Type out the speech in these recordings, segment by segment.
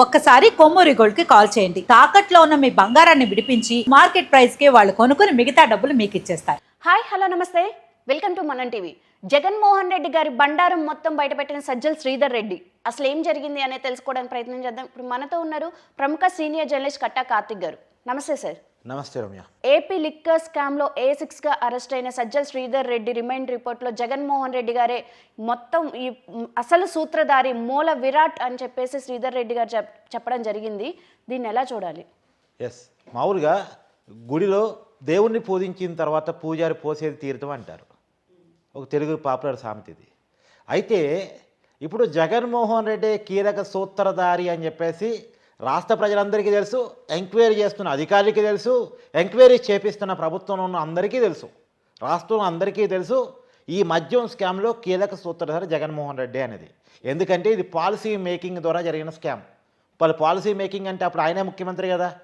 ఒక్కసారి కొమ్మూరి గోల్డ్కి కాల్ చేయండి. తాకట్లో ఉన్న మీ బంగారాన్ని విడిపించి మార్కెట్ ప్రైస్కి వాళ్ళు కొనుక్కుని మిగతా డబ్బులు మీకు ఇచ్చేస్తారు. Hi hello namaste. Welcome to మనం టీవీ జగన్మోహన్ రెడ్డి గారి బండారం మొత్తం బయటపెట్టిన సజ్జల్ శ్రీధర్ రెడ్డి. అసలు ఏం జరిగింది అనేది తెలుసుకోవడానికి ప్రయత్నం చేద్దాం. ఇప్పుడు మనతో ఉన్నారు ప్రముఖ సీనియర్ జర్నలిస్ట్ కట్టా కార్తిక్ గారు. నమస్తే సార్ నమస్తే రమ్య. ఏపీ లిక్కర్ స్కామ్లో ఏ సిక్స్గా అరెస్ట్ అయిన సజ్జల్ శ్రీధర్ రెడ్డి రిమైండ్ రిపోర్ట్లో జగన్మోహన్ రెడ్డి గారే మొత్తం ఈ అసలు సూత్రధారి మూల విరాట్ అని చెప్పేసి శ్రీధర్ రెడ్డి గారు చెప్- చెప్పడం జరిగింది. దీన్ని ఎలా చూడాలి? ఎస్ మామూలుగా గుడిలో దేవుణ్ణి పూజించిన తర్వాత పూజారి పోసేది తీర్థం అంటారు. ఒక తెలుగు పాపులర్ సామెత ఇది అయితే ఇప్పుడు జగన్మోహన్ రెడ్డి కీలక సూత్రధారి అని చెప్పేసి రాష్ట్ర ప్రజలందరికీ తెలుసు ఎంక్వైరీ చేస్తున్న అధికారులకి తెలుసు ఎంక్వైరీ చేపిస్తున్న ప్రభుత్వంలో ఉన్న అందరికీ తెలుసు. రాష్ట్రంలో అందరికీ తెలుసు ఈ మద్యం స్కామ్లో కీలక సూత్రధారి జగన్మోహన్ రెడ్డి అనేది. ఎందుకంటే ఇది పాలసీ మేకింగ్ ద్వారా జరిగిన స్కామ్. వాళ్ళు పాలసీ మేకింగ్ అంటే అప్పుడు ఆయనే ముఖ్యమంత్రి కదా.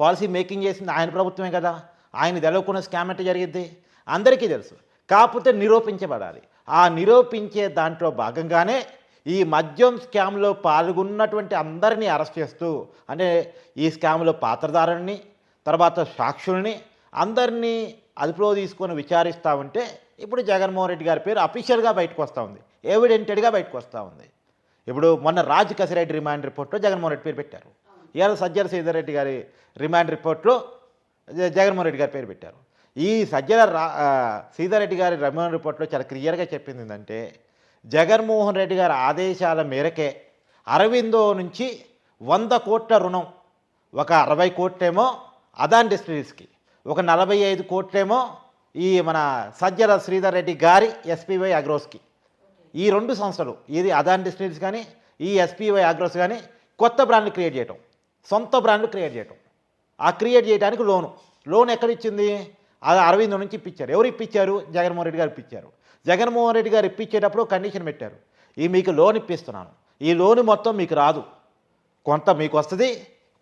పాలసీ మేకింగ్ చేసింది ఆయన ప్రభుత్వమే కదా. ఆయన తెలవకున్న స్కామ్ అంటే జరిగింది అందరికీ తెలుసు. కాకపోతే నిరూపించబడాలి. ఆ నిరూపించే దాంట్లో భాగంగానే ఈ మద్యం స్కామ్లో పాల్గొన్నటువంటి అందరినీ అరెస్ట్ చేస్తూ అంటే ఈ స్కామ్లో పాత్రదారుల్ని తర్వాత సాక్షుల్ని అందరినీ అదుపులో తీసుకొని విచారిస్తూ ఉంటే ఇప్పుడు జగన్మోహన్ రెడ్డి గారి పేరు అఫీషియల్గా బయటకు వస్తూ ఉంది. ఎవిడెంటెడ్గా బయటకు వస్తూ ఉంది. ఇప్పుడు మొన్న రాజ్ కసిరెడ్డి రిమాండ్ రిపోర్ట్లో జగన్మోహన్ రెడ్డి పేరు పెట్టారు. ఇవాళ సజ్జల శ్రీధర్ రెడ్డి గారి రిమాండ్ రిపోర్ట్లో జ- జగన్మోహన్ రెడ్డి గారి పేరు పెట్టారు. ఈ సజ్జల రా శ్రీధర్ రెడ్డి గారి రిమాండ్ రిపోర్ట్లో చాలా క్లియర్గా చెప్పింది ఏంటంటే జగన్మోహన్ రెడ్డి గారి ఆదేశాల మేరకే అరవిందో నుంచి వంద కోట్ల రుణం ఒక అరవై కోట్లేమో అదాన్ డిస్టిలరీస్కి ఒక నలభై ఐదు కోట్లేమో ఈ మన సజ్జల శ్రీధర్ రెడ్డి గారి ఎస్పీవై అగ్రోస్కి. ఈ రెండు సంస్థలు ఇది అదాన్ డిస్టిలరీస్ కానీ ఈ ఎస్పీవై అగ్రోస్ కానీ కొత్త బ్రాండ్లు క్రియేట్ చేయటం సొంత బ్రాండ్లు క్రియేట్ చేయటం. ఆ క్రియేట్ చేయడానికి లోను. లోన్ ఎక్కడ ఇచ్చింది అది అరవింద్ నుంచి ఇప్పించారు ఎవరు ఇప్పించారు జగన్మోహన్ రెడ్డి గారు ఇప్పించారు జగన్మోహన్ రెడ్డి గారు ఇప్పించేటప్పుడు కండిషన్ పెట్టారు. ఈ మీకు లోన్ ఇప్పిస్తున్నాను. ఈ లోన్ మొత్తం మీకు రాదు. కొంత మీకు వస్తుంది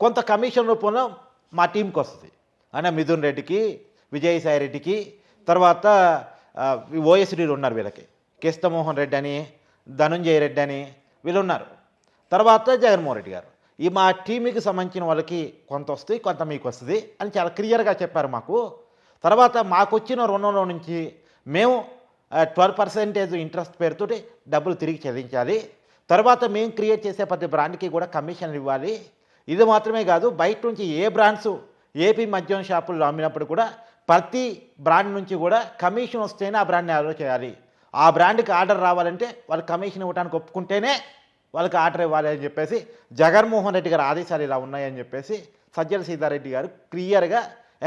కొంత కమిషన్ రూపంలో మా టీంకి వస్తుంది. అనే మిథున్ రెడ్డికి విజయసాయి రెడ్డికి తర్వాత ఓఎస్డీలు ఉన్నారు వీళ్ళకి. కృష్ణమోహన్ రెడ్డి అని ధనుంజయ రెడ్డి అని వీళ్ళు ఉన్నారు. తర్వాత జగన్మోహన్ రెడ్డి గారు. ఈ మా టీంకి సంబంధించిన వాళ్ళకి కొంత వస్తుంది కొంత మీకు వస్తుంది అని చాలా క్లియర్గా చెప్పారు మాకు. తర్వాత మాకు వచ్చిన రుణంలో నుంచి మేము ట్వెల్వ్ పర్సెంటేజ్ ఇంట్రెస్ట్ పేరుతోటి డబ్బులు తిరిగి చెల్లించాలి. తర్వాత మేము క్రియేట్ చేసే ప్రతి బ్రాండ్కి కూడా కమిషన్లు ఇవ్వాలి. ఇది మాత్రమే కాదు బయట నుంచి ఏ బ్రాండ్స్ ఏపీ మద్యం షాపుల్లో అమ్మినప్పుడు కూడా ప్రతి బ్రాండ్ నుంచి కూడా కమిషన్ వస్తేనే ఆ బ్రాండ్ని అలో చేయాలి. ఆ బ్రాండ్కి ఆర్డర్ రావాలంటే వాళ్ళు కమిషన్ ఇవ్వడానికి ఒప్పుకుంటేనే వాళ్ళకి ఆర్డర్ ఇవ్వాలి అని చెప్పేసి జగన్మోహన్ రెడ్డి గారి ఆదేశాలు ఇలా ఉన్నాయని చెప్పేసి సజ్జల సీతారెడ్డి గారు క్లియర్గా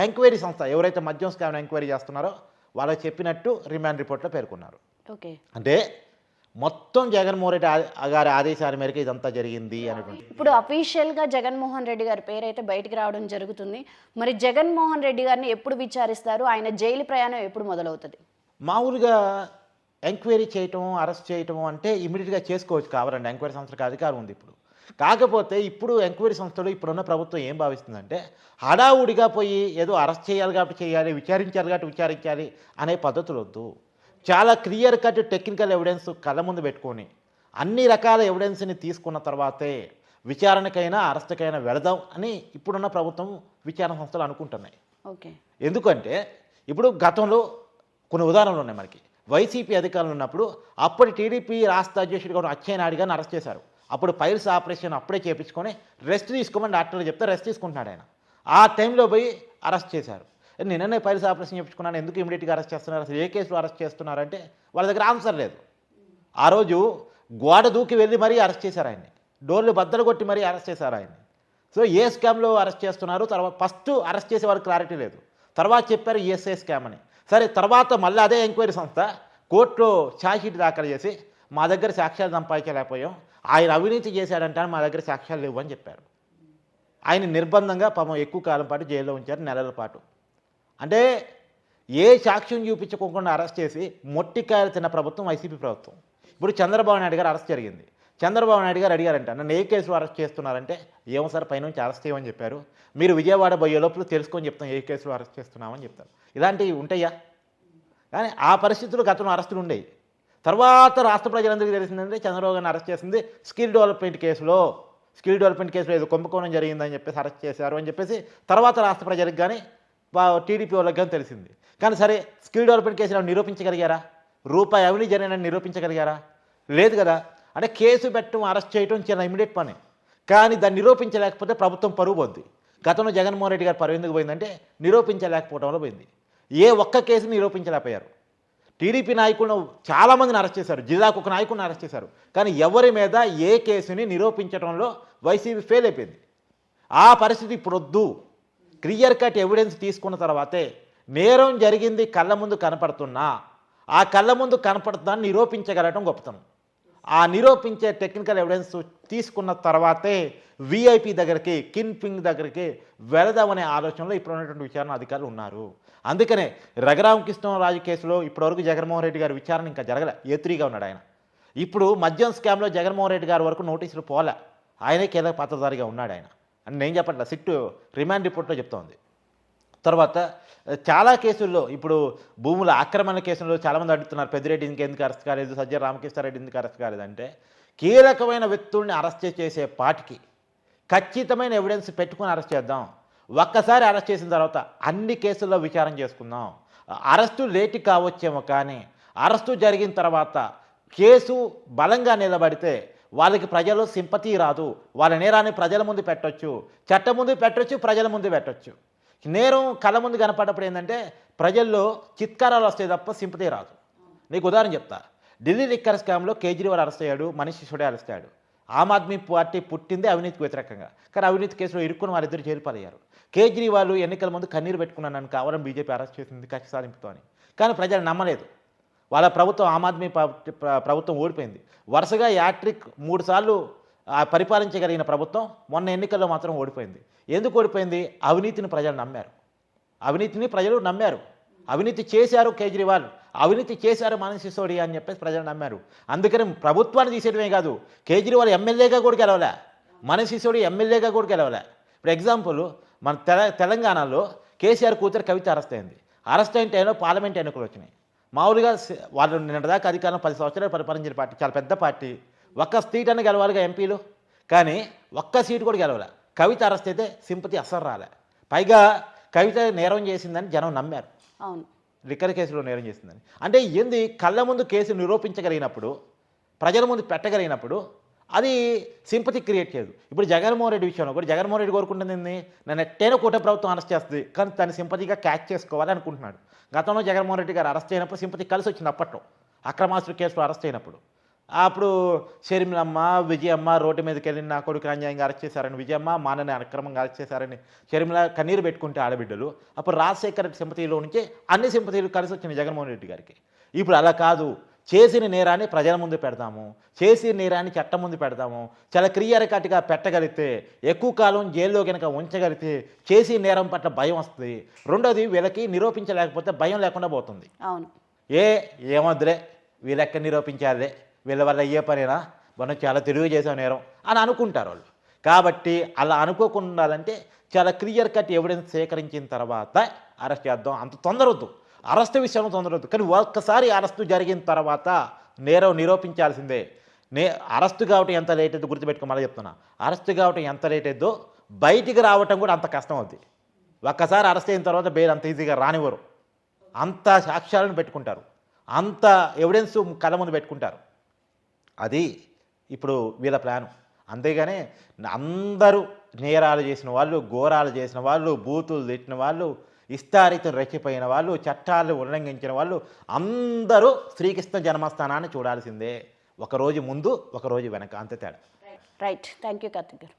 ఎంక్వైరీ సంస్థ ఎవరైతే మద్యం స్కామ్ ఎంక్వైరీ చేస్తున్నారో వాళ్ళకి చెప్పినట్టు రిమాండ్ రిపోర్ట్లో పేర్కొన్నారు. ఓకే. అంటే మొత్తం జగన్మోహన్ రెడ్డి గారి ఆదేశాల మేరకు ఇదంతా జరిగింది అనుకుంటుంది ఇప్పుడు అఫీషియల్గా జగన్మోహన్ రెడ్డి గారి పేరు అయితే బయటికి రావడం జరుగుతుంది. మరి జగన్మోహన్ రెడ్డి గారిని ఎప్పుడు విచారిస్తారు? ఆయన జైలు ప్రయాణం ఎప్పుడు మొదలవుతుంది? మామూలుగా ఎంక్వైరీ చేయటం అరెస్ట్ చేయటం అంటే ఇమీడియట్గా చేసుకోవచ్చు కావాలండి. ఎంక్వైరీ సంస్థలకు అధికారం ఉంది ఇప్పుడు. కాకపోతే ఇప్పుడు ఎంక్వైరీ సంస్థలు ఇప్పుడున్న ప్రభుత్వం ఏం భావిస్తుందంటే హడావుడిగా పోయి ఏదో అరెస్ట్ చేయాలి కాబట్టి చేయాలి విచారించాలి కాబట్టి విచారించాలి అనే పద్ధతులు వద్దు. చాలా క్లియర్ కట్ టెక్నికల్ ఎవిడెన్స్ కళ్ళ ముందు పెట్టుకొని అన్ని రకాల ఎవిడెన్స్ని తీసుకున్న తర్వాతే విచారణకైనా అరెస్ట్కైనా వెళదాం అని ఇప్పుడున్న ప్రభుత్వం విచారణ సంస్థలు అనుకుంటున్నాయి. ఓకే. ఎందుకంటే ఇప్పుడు గతంలో కొన్ని ఉదాహరణలు ఉన్నాయి మనకి. వైసీపీ అధికారులు ఉన్నప్పుడు అప్పటి టీడీపీ రాష్ట్ర అధ్యక్షుడిగా ఉన్న అచ్చెన్నాయుడు గారిని అరెస్ట్ చేశారు. అప్పుడు పైల్స్ ఆపరేషన్ అప్పుడే చేపించుకొని రెస్ట్ తీసుకోమని డాక్టర్లు చెప్తే రెస్ట్ తీసుకుంటున్నాడు ఆయన. ఆ టైంలో పోయి అరెస్ట్ చేశారు. నిన్ననే పైల్స్ ఆపరేషన్ చేయించుకున్నాను ఎందుకు ఇమీడియట్గా అరెస్ట్ చేస్తున్నారు అసలు ఏ కేసులో అరెస్ట్ చేస్తున్నారంటే వాళ్ళ దగ్గర ఆన్సర్ లేదు. ఆ రోజు గోడ దూకి వెళ్ళి మరీ అరెస్ట్ చేశారు ఆయన్ని. డోర్లు బద్దలు కొట్టి మరీ అరెస్ట్ చేశారు ఆయన్ని. సో ఏ స్కామ్లో అరెస్ట్ చేస్తున్నారు? తర్వాత ఫస్ట్ అరెస్ట్ చేసే వారికి క్లారిటీ లేదు. తర్వాత చెప్పారు ఈఎస్ఐ స్కామ్ అని. సరే తర్వాత మళ్ళీ అదే ఎంక్వైరీ సంస్థ కోర్టులో ఛార్జ్షీట్ దాఖలు చేసి మా దగ్గర సాక్ష్యాలు సంపాదించలేకపోయాం. ఆయన అవినీతి చేశాడంటే మా దగ్గర సాక్ష్యాలు లేవు అని చెప్పారు. ఆయన నిర్బంధంగా పాపం ఎక్కువ కాలం పాటు జైల్లో ఉంచారు నెలల పాటు. అంటే ఏ సాక్ష్యం చూపించుకోకుండా అరెస్ట్ చేసి మొట్టికాయలు తిన్న ప్రభుత్వం వైసీపీ ప్రభుత్వం. ఇప్పుడు చంద్రబాబు నాయుడు గారు అరెస్ట్ జరిగింది. చంద్రబాబు నాయుడు గారు అడిగారంట నన్ను ఏ కేసులో అరెస్ట్ చేస్తున్నారంటే? ఏమో సార్ పైనుంచి అరెస్ట్ చేయమని చెప్పారు. మీరు విజయవాడ పోయే లోపల తెలుసుకొని చెప్తాం ఏ కేసులో అరెస్ట్ చేస్తున్నామని చెప్తారు. ఇలాంటివి ఉంటాయా? కానీ ఆ పరిస్థితులు గతంలో అరెస్టులు ఉండేవి. తర్వాత రాష్ట్ర ప్రజలందరికీ తెలిసిందంటే చంద్రబాబు గారిని అరెస్ట్ చేసింది స్కిల్ డెవలప్మెంట్ కేసులో. స్కిల్ డెవలప్మెంట్ కేసులో ఏదో కుంభకోణం జరిగిందని చెప్పేసి అరెస్ట్ చేశారు అని చెప్పేసి తర్వాత రాష్ట్ర ప్రజలకు కానీ టీడీపీ వాళ్ళకి కానీ తెలిసింది. కానీ సరే స్కిల్ డెవలప్మెంట్ కేసులో నిరూపించగలిగారా? రూపాయి అవినీతి జరిగినని నిరూపించగలిగారా? లేదు కదా. అంటే కేసు పెట్టడం అరెస్ట్ చేయడం చిన్న ఇమీడియట్ పని. కానీ దాన్ని నిరూపించలేకపోతే ప్రభుత్వం పరువు పోద్ది. గతంలో జగన్మోహన్ రెడ్డి గారు పరువు ఎందుకు పోయిందంటే నిరూపించలేకపోవడంలో పోయింది. ఏ ఒక్క కేసుని నిరూపించలేకపోయారు. టీడీపీ నాయకులను చాలామందిని అరెస్ట్ చేశారు. జిల్లాకు ఒక నాయకుడిని అరెస్ట్ చేశారు. కానీ ఎవరి మీద ఏ కేసుని నిరూపించడంలో వైసీపీ ఫెయిల్ అయిపోయింది. ఆ పరిస్థితి ఇప్పుడొద్దు క్లియర్ కట్ ఎవిడెన్స్ తీసుకున్న తర్వాతే నేరం జరిగింది కళ్ళ ముందు కనపడుతున్నా. ఆ కళ్ళ ముందు కనపడుతుందని నిరూపించగలగడం గొప్పతనం. ఆ నిరూపించే టెక్నికల్ ఎవిడెన్స్ తీసుకున్న తర్వాతే విఐపి దగ్గరికి కిన్ పింగ్ దగ్గరికి వెళదామనే ఆలోచనలో ఇప్పుడు ఉన్నటువంటి విచారణ అధికారులు ఉన్నారు. అందుకనే రఘురామకృష్ణరాజు కేసులో ఇప్పటివరకు జగన్మోహన్ రెడ్డి గారి విచారణ ఇంకా జరగలే. ఏత్రీగా ఉన్నాడు ఆయన. ఇప్పుడు మద్యం స్కామ్లో జగన్మోహన్ రెడ్డి గారి వరకు నోటీసులు పోలే. ఆయనే కీలక పాత్రధారిగా ఉన్నాడు ఆయన. అని నేను చెప్పట్లే సిట్టు రిమాండ్ రిపోర్ట్లో చెప్తోంది. తర్వాత చాలా కేసుల్లో ఇప్పుడు భూముల ఆక్రమణ కేసుల్లో చాలామంది అడుగుతున్నారు పెద్దిరెడ్డి ఇంకెందుకు అరెస్ట్ కాలేదు సజ్జ రామకృష్ణారెడ్డి ఎందుకు అరెస్ట్ కాలేదంటే కీలకమైన వ్యక్తుల్ని అరెస్ట్ చేసే పాటికి ఖచ్చితమైన ఎవిడెన్స్ పెట్టుకుని అరెస్ట్ చేద్దాం. ఒక్కసారి అరెస్ట్ చేసిన తర్వాత అన్ని కేసుల్లో విచారం చేసుకుందాం. అరెస్టు లేటు కావచ్చేమో కానీ అరెస్టు జరిగిన తర్వాత కేసు బలంగా నిలబడితే వాళ్ళకి ప్రజలు సింపతి రాదు. వాళ్ళ నేరాన్ని ప్రజల ముందు పెట్టొచ్చు చట్టం ముందు పెట్టొచ్చు ప్రజల ముందు పెట్టొచ్చు. నేరం కళ్ళ ముందు కనపడప్పుడు ఏంటంటే ప్రజల్లో చిత్కారాలు వస్తాయి తప్ప సింపతి రాదు. నీకు ఉదాహరణ చెప్తా. ఢిల్లీ లిక్కర్ స్కామ్లో కేజ్రీవాల్ అరెస్ట్ అయ్యాడు మనీష్ సిసోడే అరెస్ట్ అయ్యాడు. ఆమ్ ఆద్మీ పార్టీ పుట్టిందే అవినీతికి వ్యతిరేకంగా. కానీ అవినీతి కేసులో ఇరుక్కుని వారిద్దరు జైలు కేజ్రీవాల్ ఎన్నికల ముందు కన్నీరు పెట్టుకున్నాను నన్ను కావాలని బీజేపీ అరెస్ట్ చేసింది కక్ష సాధింపుతో అని. కానీ ప్రజలు నమ్మలేదు. వాళ్ళ ప్రభుత్వం ఆమ్ ఆద్మీ పార్టీ ప్రభుత్వం ఓడిపోయింది. వరుసగా యాట్రిక్ మూడుసార్లు పరిపాలించగలిగిన ప్రభుత్వం మొన్న ఎన్నికల్లో మాత్రం ఓడిపోయింది. ఎందుకు ఓడిపోయింది? అవినీతిని ప్రజలు నమ్మారు. అవినీతిని ప్రజలు నమ్మారు. అవినీతి చేశారు కేజ్రీవాల్. అవినీతి చేశారు మనీష్ సిసోడియా అని చెప్పేసి ప్రజలు నమ్మారు. అందుకని ప్రభుత్వాన్ని తీసేయడమే కాదు కేజ్రీవాల్ ఎమ్మెల్యేగా కూడా గెలవలే. మనీష్ సిసోడి ఎమ్మెల్యేగా కూడా గెలవలే. ఇప్పుడు ఎగ్జాంపుల్ మన తెల తెలంగాణలో కేసీఆర్ కూతురు కవిత అరెస్ట్ అయింది. అరెస్ట్ అయిన టైంలో పార్లమెంట్ ఎన్నికలు వచ్చినాయి. మామూలుగా వాళ్ళు నిన్నటిదాకా అధికారం పది సంవత్సరాలు పరిపాలించిన పార్టీ చాలా పెద్ద పార్టీ. ఒక్క సీట్ అని గెలవాలిగా ఎంపీలు. కానీ ఒక్క సీటు కూడా గెలవలే. కవిత అరెస్ట్ అయితే సింపతి అస్సలు రాలే. పైగా కవిత నేరం చేసిందని జనం నమ్మారు. అవును. లిక్కర్ కేసులో నేరం చేసిందని. అంటే ఏంది? కళ్ళ ముందు కేసు నిరూపించగలిగినప్పుడు ప్రజల ముందు పెట్టగలిగినప్పుడు అది సింపతి క్రియేట్ చేయదు. ఇప్పుడు జగన్మోహన్ రెడ్డి విషయంలో కూడా జగన్మోహన్ రెడ్డి కోరుకుంటుంది ఏంది? నన్ను ఎట్టైనా కూట ప్రభుత్వం అరెస్ట్ చేస్తుంది. కానీ దాన్ని సింపతిగా క్యాచ్ చేసుకోవాలి అనుకుంటున్నాడు. గతంలో జగన్మోహన్ రెడ్డి గారు అరెస్ట్ అయినప్పుడు సింపతి కలిసి వచ్చింది అప్పట్లో అక్రమాస్తుల కేసులో అరెస్ట్ అయినప్పుడు. అప్పుడు షర్మిలమ్మ విజయమ్మ రోడ్డు మీదకి వెళ్ళి నా కొడుకు అన్యాయంగా అరెస్ట్ చేశారని విజయమ్మ మానని అక్రమంగా అరెస్ట్ చేశారని షర్మిల కన్నీరు పెట్టుకుంటే ఆడబిడ్డలు. అప్పుడు రాజశేఖర సింపతిలో నుంచి అన్ని సింపతిలు కలిసి వచ్చినాయి జగన్మోహన్ రెడ్డి గారికి. ఇప్పుడు అలా కాదు. చేసిన నేరాన్ని ప్రజల ముందు పెడతాము. చేసిన నేరాన్ని చట్టం ముందు పెడతాము. చాలా క్రియరకటిగా పెట్టగలిగితే ఎక్కువ కాలం జైల్లో కనుక ఉంచగలిగితే చేసి నేరం పట్ల భయం వస్తుంది. రెండోది వీళ్ళకి నిరూపించలేకపోతే భయం లేకుండా పోతుంది. అవును. ఏ ఏమొద్దులే. వీళ్ళెక్కడ నిరూపించాలే? వీళ్ళ వల్ల అయ్యే పనేనా? మనం చాలా తెలివి చేసాం నేరం అని అనుకుంటారు వాళ్ళు. కాబట్టి అలా అనుకోకుండా ఉండాలంటే చాలా క్లియర్ కట్ ఎవిడెన్స్ సేకరించిన తర్వాత అరెస్ట్ చేద్దాం. అంత తొందరవద్దు అరెస్ట్ విషయంలో తొందరవద్దు కానీ ఒక్కసారి అరెస్టు జరిగిన తర్వాత నేరం నిరూపించాల్సిందే. నే అరెస్టు కావటం ఎంత లేట్ అయితే గుర్తుపెట్టుకో మళ్ళీ చెప్తున్నా. అరెస్టు కావటం ఎంత లేట్ అయిద్దో బయటికి రావటం కూడా అంత కష్టం అవుద్ది ఒక్కసారి అరెస్ట్ అయిన తర్వాత బెయిల్ అంత ఈజీగా రానివ్వరు. అంత సాక్ష్యాలను పెట్టుకుంటారు. అంత ఎవిడెన్స్ కళ్ళ ముందు పెట్టుకుంటారు. అది ఇప్పుడు వీళ్ళ ప్లాను. అంతేగానే అందరూ నేరాలు చేసిన వాళ్ళు ఘోరాలు చేసిన వాళ్ళు బూతులు తిట్టిన వాళ్ళు ఇస్తారితం రెచ్చిపోయిన వాళ్ళు చట్టాలు ఉల్లంఘించిన వాళ్ళు అందరూ శ్రీకృష్ణ జన్మస్థానాన్ని చూడాల్సిందే. ఒకరోజు ముందు ఒకరోజు వెనక. అంతే తేడా. రైట్ థ్యాంక్ యూ కార్తిక్ గారు.